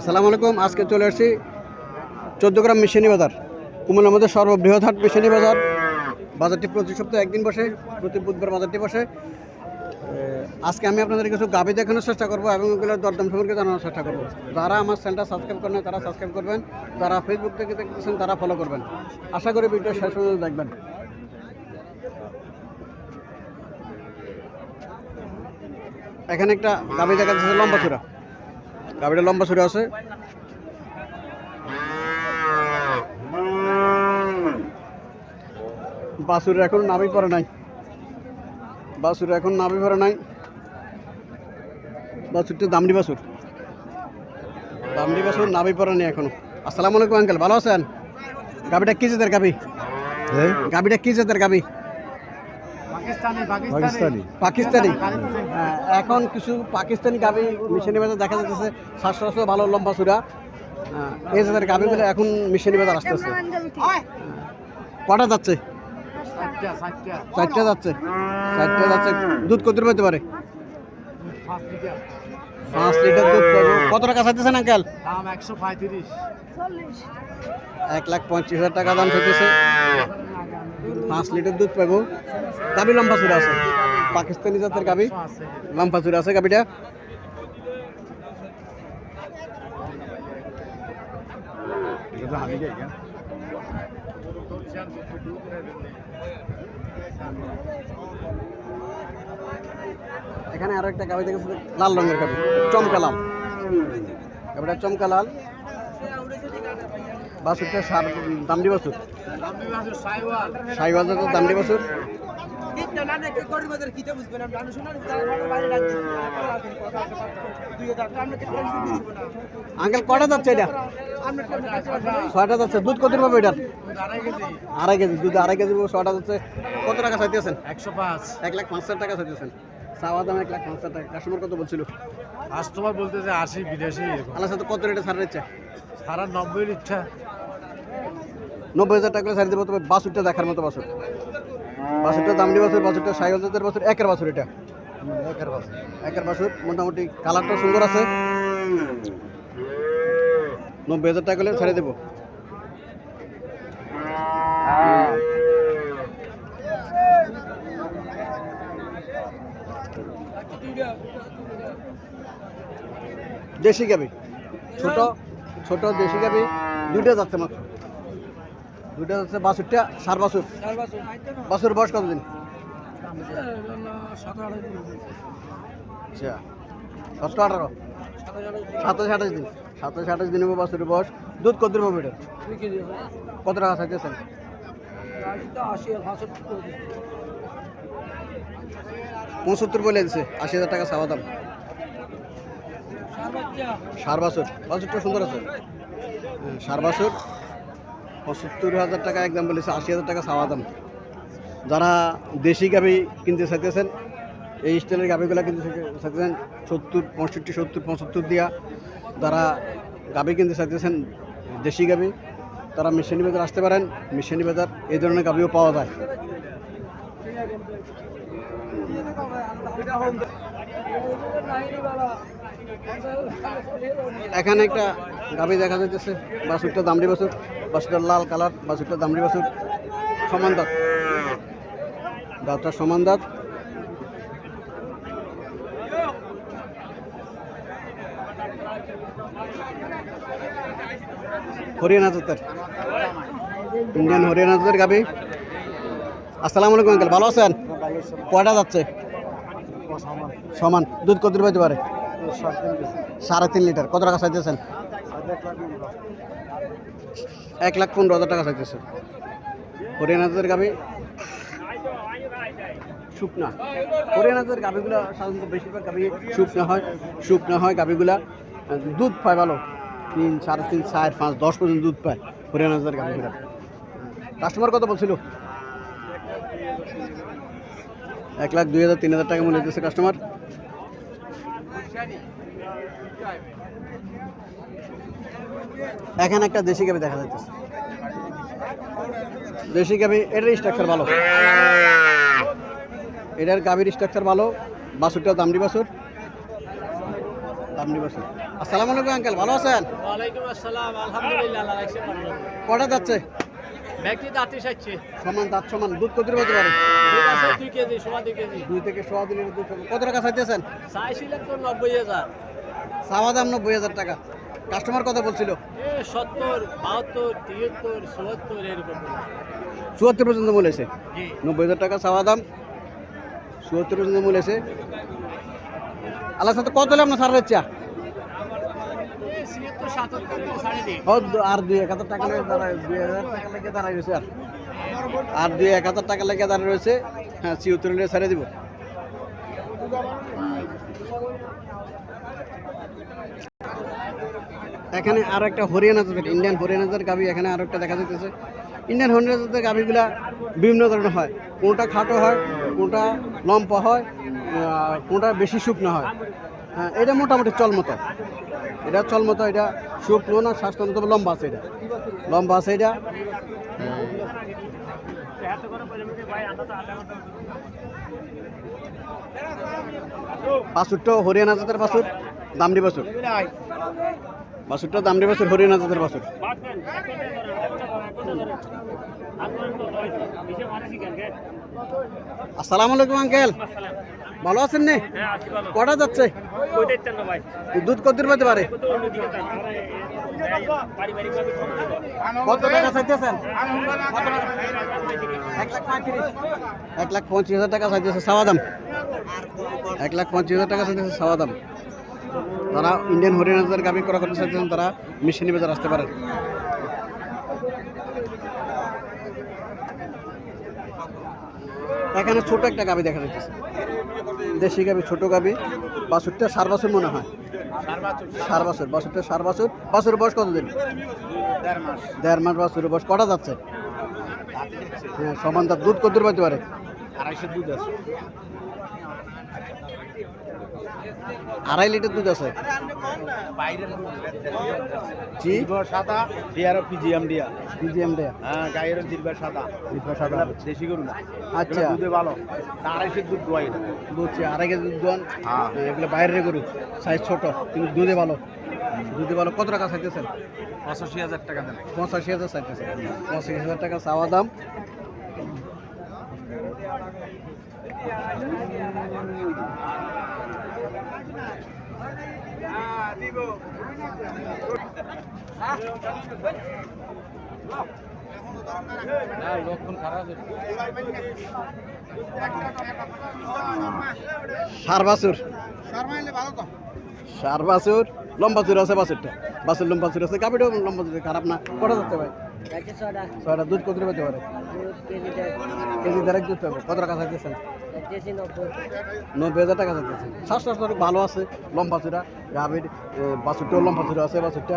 আসসালামু আলাইকুম, আজকে চলে আসছি গ্রাম মিশনি বাজার। কুমিল্লার মধ্যে সর্ববৃহৎ হাট মিশনি বাজার। বাজারটি প্রতি সপ্তাহে একদিন বসে, প্রতি বুধবার বাজারটি বসে। আজকে আমি আপনাদের কিছু গাভি দেখানোর চেষ্টা করব এবং ওগুলোর দরদাম সম্পর্কে জানানোর চেষ্টা করব। যারা আমার চ্যানেলটা সাবস্ক্রাইব করেন তারা সাবস্ক্রাইব করবেন। যারা ফেসবুক থেকে দেখতেছেন, তারা ফলো করবেন। আশা করি ভিডিও শেষ পর্যন্ত দেখবেন। এখানে একটা গাভি দেখা যাচ্ছে লম্বা চূড়া। গাভিটা লম্বা চূড়া আছে। বাসুর এখন নাবি পড়ে নাই। বাসুর এখন নাবি পড়ে নাই। বাসুরটা দামড়ি বাসুর। দামড়ি বাসুর নাবি পড়ে নাই এখনও। আসসালামু আলাইকুম আঙ্কেল। ভালো আছেন? গাবিটা কি জাতের গাবি গাবিটা কি জাতের গাবি পাকিস্তানি পাকিস্তানি। হ্যাঁ, এখন কিছু পাকিস্তানি গাবি মিশনি বাজার দেখা যাচ্ছে সাতশো সাতশো ভালো লম্বা চূড়া হ্যাঁ, এই জাতের গাবিগুলো এখন মিশনি বাজার আসতেছে। কটা যাচ্ছে? চারটা যাচ্ছে? চারটা যাচ্ছে দুধ কত পেতে পারে? পাঁচ লিটার। দুধ পাবো কত টাকা চাইতেছেন আঙ্কেল? দাম একশো পঁয়ত্রিশ। এক লাখ পঁয়ত্রিশ হাজার টাকা দাম চাইতেছে। পাঁচ লিটার দুধ পাবো গাবি লম্বা চূড়া আছে। পাকিস্তানি জাতের গাবি লম্বা চূড়া আছে গাবিটা এখানে আরও একটা গাবি দেখেছি লাল রঙের গাবি চমকা লাল। গাবিটা চমকা লাল। বাসুরটা সার দামড়ি বাছুর। সাই তো দামড়ি বাছুর। আঙ্কেল কটা যাচ্ছে এটা? ছয়টা যাচ্ছে। দুধ কত পাবে এটার? আড়াই কেজি। দুধ আড়াই কেজি পাবো, ছয়টা যাচ্ছে। কত টাকা চাইতেছেন? একশো পাঁচ। এক লাখ পাঁচ হাজার টাকা চাইতেছেন। চাওয়া দাম এক লাখ পাঁচ হাজার টাকা। কাস্টমার কত বলছিল? কাস্টমার বলতেছে আশি বিরাশি আল্লাহ সাথে কত রেটে ছাড় ইচ্ছা সারা নব্বই ইচ্ছা নব্বই হাজার টাকা ছাড় দেবো তবে বাছুরটা দেখার মতো বাছুর। বাছুরটা দামড়ি বাছুর বাছুরটা সাই হাজার বাছুর একের বাছুর এটা। একের বাস একের বাছুর মোটামুটি কালারটা সুন্দর আছে। নব্বই হাজার টাকা করে ছেড়ে দেবো। দেশি গাবি ছোট ছোট দেশি গাবি দুইটা যাচ্ছে মাত্র। দুইটা যাচ্ছে বাছুরটা সার বাছুর। বাছুর। বয়স কতদিন? আচ্ছা। সতেরো আঠারো? সাতাশ আঠাশ দিন। সাতাশ আঠাশ দিনের বাছুরের বয়স। দুধ কত দিন পাবে কত টাকা চাইতেছেন? পঁচাত্তর বলে দিছে। আশি হাজার টাকা চাওয়া দাম। সার বাছুর। বাছুরটা সুন্দর আছে। সার বাছুর। পঁচাত্তর হাজার টাকা একদম বলেছে, আশি হাজার টাকা চাওয়া দাম। যারা দেশি গাভি কিনতে চাইতেছেন, এই স্টাইলের গাভিগুলো কিনতে চাইতে- চাইতেছেন, সত্তর, পঁয়ষট্টি, সত্তর, পঁচাত্তর দিয়া যারা গাভি কিনতে চাইতেছেন, দেশি গাভি, তারা মিশনি বাজার আসতে পারেন। মিশনি বাজার, এই ধরনের গাভিও পাওয়া যায়। এখানে একটা গাভি দেখা যাইতেছে, বাছুরটা দামড়ি বাছুর। বাছুরটা লাল কালার বাছুরটা দামড়ি বাছুর সমান দাঁত। দাঁতটা সমান দাঁত। হরিয়ানা জাতের। ইন্ডিয়ান হরিয়ানা জাতের গাভি আসসালামু আলাইকুম আঙ্কেল, ভালো আছেন? কয়টা যাচ্ছে? সমান। দুধ কত পাইতে পারে? সাড়ে তিন লিটার। কত টাকা চাইতেছেন? এক লাখ পনেরো হাজার টাকা চাইতেছে। হরিয়ানাথের গাভি শুকনা। হরিয়ানাথের গাভিগুলো সাধারণত বেশিরভাগ গাভি শুকনা হয়। শুকনা হয় গাভিগুলা দুধ পায় ভালো। তিন, সাড়ে তিন, চার, পাঁচ, দশ পর্যন্ত দুধ পায় হরিয়ানাথের গাভিগুলা। কাস্টমার কত বলছিল? এক লাখ দুই হাজার, তিন হাজার টাকা মনে হচ্ছে কাস্টমার এখানে একটা দেশি গাবি দেখা যাচ্ছে দেশি গাবি এটার স্ট্রাকচার ভালো। এটার গাবির স্ট্রাকচার ভালো বাসুরটা দামড়ি বাসুর দামড়ি বাছুর। আসসালামু আলাইকুম আঙ্কেল ভালো আছেন? ওয়ালাইকুম আসসালাম আলহামদুলিল্লাহ কটা যাচ্ছে? ব্যক্তি দাঁতি সাচ্ছে সমান দাঁত সমান দুধ কত হতে পারে? আছে দুই কেজি সোয়া দুই কেজি। দুই থেকে সোয়া দুধ কত টাকা চাইতেছেন? চাইছিলেন তো নব্বই হাজার। চাওয়া দাম নব্বই হাজার টাকা। কাস্টমার কত বলছিল। এ সত্তর বাহাত্তর তিয়াত্তর চুয়াত্তর এরকম চুয়াত্তর পর্যন্ত বলেছে নব্বই হাজার টাকা চাওয়া দাম। চুয়াত্তর পর্যন্ত বলেছে আল্লাহ সাথে কত হলে আপনার সার হচ্ছে? আর দুই এক হাজার টাকা লেগে দাঁড়ায়, দুই হাজার টাকা লেগে দাঁড়ায় রয়েছে আর। আর দুই এক হাজার টাকা লেগে দাঁড়ায় রয়েছে হ্যাঁ চিউত্তর ছেড়ে দিব। এখানে আর একটা হরিয়ানা ইন্ডিয়ান হরিয়ানা জাতের গাভি এখানে আর একটা দেখা যাইতেছে। ইন্ডিয়ান হরিয়ানা জাতের গাভিগুলা বিভিন্ন ধরনের হয়। কোনটা খাটো হয়, কোনটা লম্বা হয় কোনটা বেশি শুকনো হয়। হ্যাঁ এটা মোটামুটি চলমতো। এটা চলমতো, এটা শুকনো না স্বাস্থ্য তবে লম্বা আছে এটা। লম্বা আছে এটা। বাছুরটা হরিয়ানা জাতের বাছুর দামড়ি বাছুর বাছুরটা দামড়ি বাছুর হরিয়ানা জাতের বাছুর আসসালামু আলাইকুম, আঙ্কেল। ভালো আছেন নে? কটা যাচ্ছে? দুধ কত পাতে পারে? এক লাখ পঁচিশ হাজার টাকা চাইতেছে সাওয়া দাম। এক লাখ পঁচিশ হাজার টাকা চাইতেছে সাওয়া দাম। তারা ইন্ডিয়ান হরিয়ানাদের গাভি করা করতে চাইতেছেন, তারা মিশনি বাজার আসতে পারেন এখানে ছোট একটা গাভি দেখা যাচ্ছে। দেশি গাভি ছোট গাভি বাছুরটা সার বছর মনে হয়। সার বছর বাছুরটা সার বছর। বছরের বয়স কতদিন দেড় মাস। বাছুরের বয়স। কটা যাচ্ছে? হ্যাঁ সমান তার দুধ কত পাইতে পারে? আড়াইশো দুধ আছে। আড়াই লিটার দুধ আছে। জি? সাদা ডিয়ার পিজিএম ডিয়া পিজিএম হ্যাঁ গায়ের সাদা। সাদা। এগুলা দেশি গরু না। আচ্ছা। দুধে ভালো। আড়াইশো দুধ দোয়াই আড়াই কেজি দুধ দোয়ান হ্যাঁ। এগুলো বাইরের গরু সাইজ ছোট কিন্তু দুধে ভালো। দুধে ভালো কত টাকা চাইতেছেন? পঁচাশি হাজার টাকা দেন। পঁচাশি হাজার চাইতেছেন। পঁচাশি হাজার টাকা চাওয়া দাম। লক্ষণ খারাপ সার বাছুর সার বাছুর লম্বা চুর আছে বাছুরটা বাছুর লম্বা চুর আছে। গাভিটাও লম্বা চুর খারাপ না। কটা যাচ্ছে ভাই? ছয়টা। দুধ কত পেতে পারে? কেজি দেড়েক দুধ পাবে কত টাকা চাইতেছেন? নব্বই। হাজার টাকা চাইতেছেন। স্বাস্থ্য অনেক ভালো আছে লম্বা চূড়া গাভীর বাছুরটাও লম্বা চূড়া আছে বাছুরটা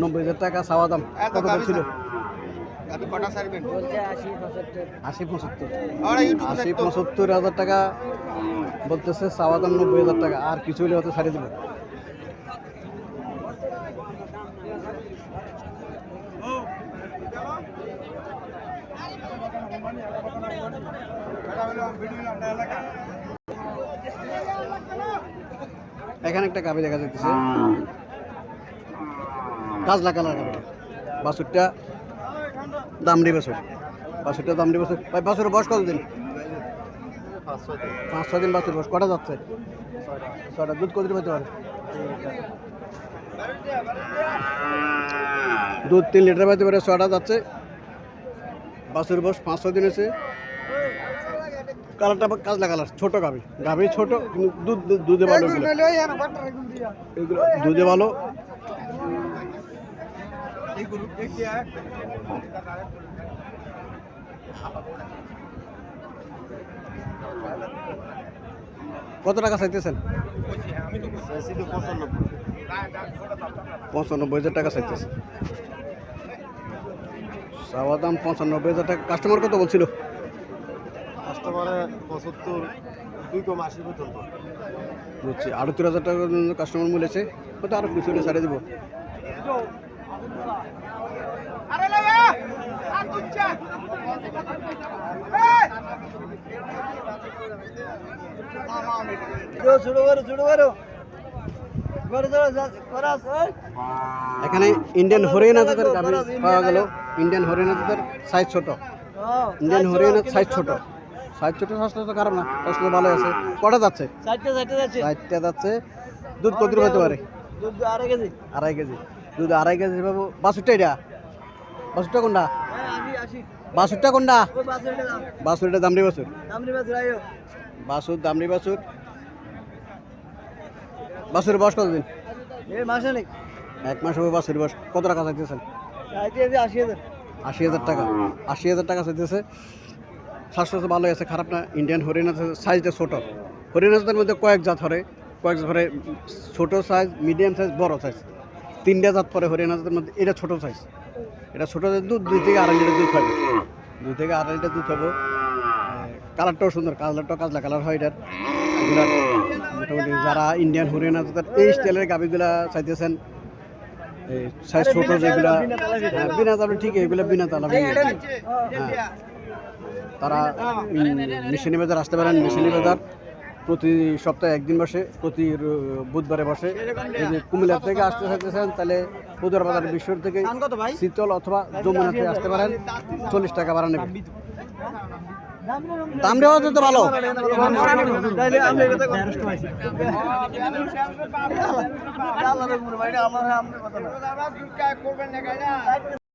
নব্বই হাজার টাকা চাওয়া দাম। কত বলছিল আশি পঁচাত্তর। আশি পঁচাত্তর হাজার টাকা বলতেছে চাওয়া দাম নব্বই হাজার টাকা। আর কিছু হলে হয়তো ছাড়িয়ে দেবে। এখানে একটা গাভি দেখা যাচ্ছে কাজলা কালার গাভি বাছুরটা দামড়ি বাছুর। বাছুরটা দামড়ি বাছুর। ভাই, বাছুরের বয়স কতদিন? পাঁচ, ছয় দিন বাছুর বয়স। কটা যাচ্ছে? ছয়টা। দুধ কত পেতে পারে? দুধ তিন লিটার পেতে পারে, ছয়টা যাচ্ছে। বাছুর বয়স পাঁচ, ছয় দিন হয়েছে। কালারটা কাজলা কালার ছোট গাভি। গাভি ছোট কিন্তু দুধ দুধ- ভালো দুধে ভালো। কত টাকা চাইতেছেন? পঁচানব্বই হাজার টাকা চাইতেছে। চাওয়া দাম পঁচানব্বই হাজার টাকা। কাস্টমার কত বলছিল? কাস্টমারে পঁচাত্তর দুই কম আশি পর্যন্ত। বুঝছি। আড়ত্রিশ হাজার টাকা কাস্টমার বলেছে হয়তো আরও কিছু হলে ছাড়িয়ে দেবো এখানে ইন্ডিয়ান হরিয়ানা পাওয়া গেল। ইন্ডিয়ান হরিয়ানা জাতের সাইজ ছোট। ইন্ডিয়ান হরিয়ানার সাইজ ছোট সাইজ ছোট স্বাস্থ্য তো খারাপ না স্বাস্থ্য ভালো আছে। কটা যাচ্ছে? চারটে চারটে যাচ্ছে। চারটা যাচ্ছে। দুধ কত হতে পারে? দুধ আড়াই কেজি। আড়াই কেজি। দুধ আড়াই কেজি পাবো। বাসুরটা এটা? বাসুরটা কোনটা? আশি বাসুরটা কোনটা? বাসুরটা দামরি বাসুর বাসুর দামরি বাসুর বাসুর বয়স কতদিন? এক মাস হবে বাসুর বয়স। কত টাকা চাইতেছেন? আশি হাজার। আশি হাজার টাকা। আশি হাজার টাকা চাইতেছে। স্বাস্থ্য ভালো আছে খারাপ না। ইন্ডিয়ান হরিয়ানা সাইজটা ছোটো। হরিয়ানা জাতের মধ্যে কয়েক জাত ধরে কয়েক জাত ধরে ছোটো সাইজ মিডিয়াম সাইজ বড় সাইজ তিনটা জাত পরে হরিয়ানা জাতের মধ্যে এটা ছোটো সাইজ এটা ছোটো সাইজ দুধ দুই থেকে আড়াই লিটার দুধ পাবে দুই থেকে আড়াই লিটার দুধ পাবো কালারটাও সুন্দর কালারটাও কাজলা কালার হয় এটার। মোটামুটি যারা ইন্ডিয়ান হরিয়ানা জাতের এই স্টাইলের গাভিগুলা চাইতেছেন এই সাইজ ছোটো যেগুলা হ্যাঁ, বিনা তালে ঠিক এগুলো বিনা তালা হ্যাঁ। তারা মিশনি বাজার আসতে পারেন মিশনি বাজার প্রতি সপ্তাহে একদিন বসে প্রতি বুধবারে বসে। যদি কুমিল্লা থেকে আসতে চাইতেছেন তাহলে বুধবার বাজার বিশ্বর থেকে শীতল অথবা যমুনা থেকে আসতে পারেন। চল্লিশ টাকা ভাড়া নেবে। দাম দেওয়া যেতে ভালো। আমার